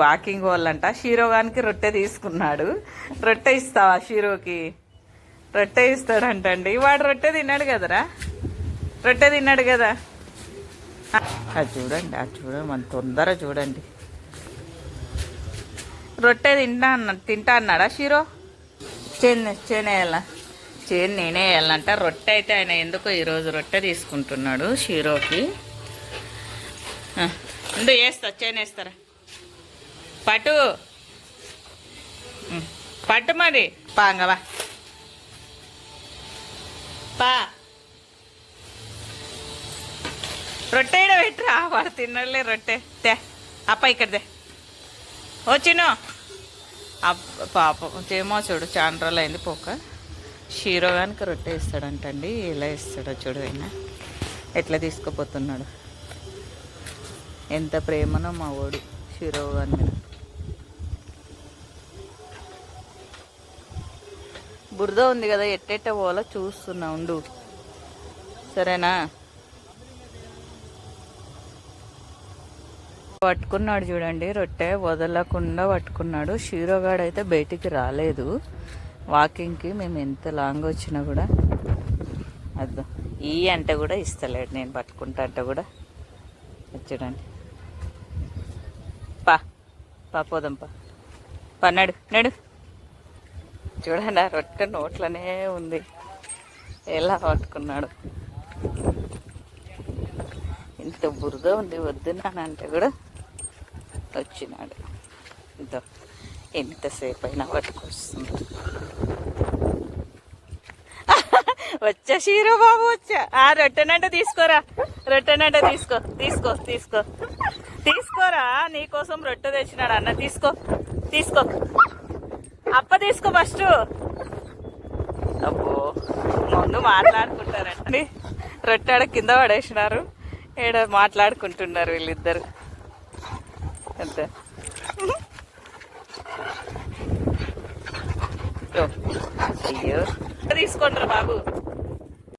Walking వాళ్ళంట. షీరోగానికి రొట్టె తీసుకున్నాడు. రొట్టె ఇస్తావా షీరోకి? రొట్టె ఇస్తాడంటండి. వాడు రొట్టె తిన్నాడు కదరా? రొట్టె తిన్నాడు కదా? అది చూడండి అది చూడండి మన తొందర చూడండి. రొట్టె తింటా అన్న తింటా అన్నాడా షీరో? చేను చేనే చేను నేనే వేయాలంట. రొట్టె అయితే ఆయన ఎందుకో ఈరోజు రొట్టె తీసుకుంటున్నాడు షీరోకి. ఆ, ఉండు వేస్తా చేనేస్తారా పట్టు. పట్టు మరి. పాంగవా పా. రొట్టె పెట్టరా? వాడు తిన్నలే రొట్టె. తే అప్ప ఇక్కడదే. వచ్చిను పాప ఏమో చూడు చాలా రోజులు అయింది పోక. షీరో కనుక రొట్టె ఇస్తాడంటండి. ఎలా ఇస్తాడో చూడు ఆయన. ఎట్లా తీసుకుపోతున్నాడు. ఎంత ప్రేమనో మా ఓడు షీరో గారి మీద. బురద ఉంది కదా ఎట్టెట్ట పోవాలో చూస్తున్నా ఉండు. సరేనా? పట్టుకున్నాడు చూడండి రొట్టె వదలకుండా పట్టుకున్నాడు. షీరోగాడు అయితే బయటికి రాలేదు. వాకింగ్కి మేము ఎంత లాంగ్ వచ్చినా కూడా అద్దు. ఈ అంటే కూడా ఇస్తలేడు నేను పట్టుకుంటా అంట కూడా. వచ్చాడండి చూడండి. పా పా పోదాం పా. పా నడు నడు. చూడండి ఆ రొట్టె నోట్లోనే ఉంది. ఎలా పట్టుకున్నాడు. ఇంత బురద ఉంది వద్దున్నానంటే కూడా వచ్చినాడు. ఇంత ఎంతసేపు అయినా పట్టుకొస్తుంది వచ్చా షీరో బాబు వచ్చా. ఆ రొట్టెనంటే తీసుకోరా. రొట్టెనంటే తీసుకో తీసుకో తీసుకో. తీసుకోరా నీకోసం రొట్టె తెచ్చినాడు అన్న తీసుకో తీసుకో. అప్ప తీసుకో ఫస్ట్. అబ్బో ముందు మాట్లాడుకుంటారండి రొట్టెడ కింద పడేసినారు. ఏడ మాట్లాడుకుంటున్నారు వీళ్ళిద్దరు. అంతే. అయ్యో. తీసుకుంటారు బాబు.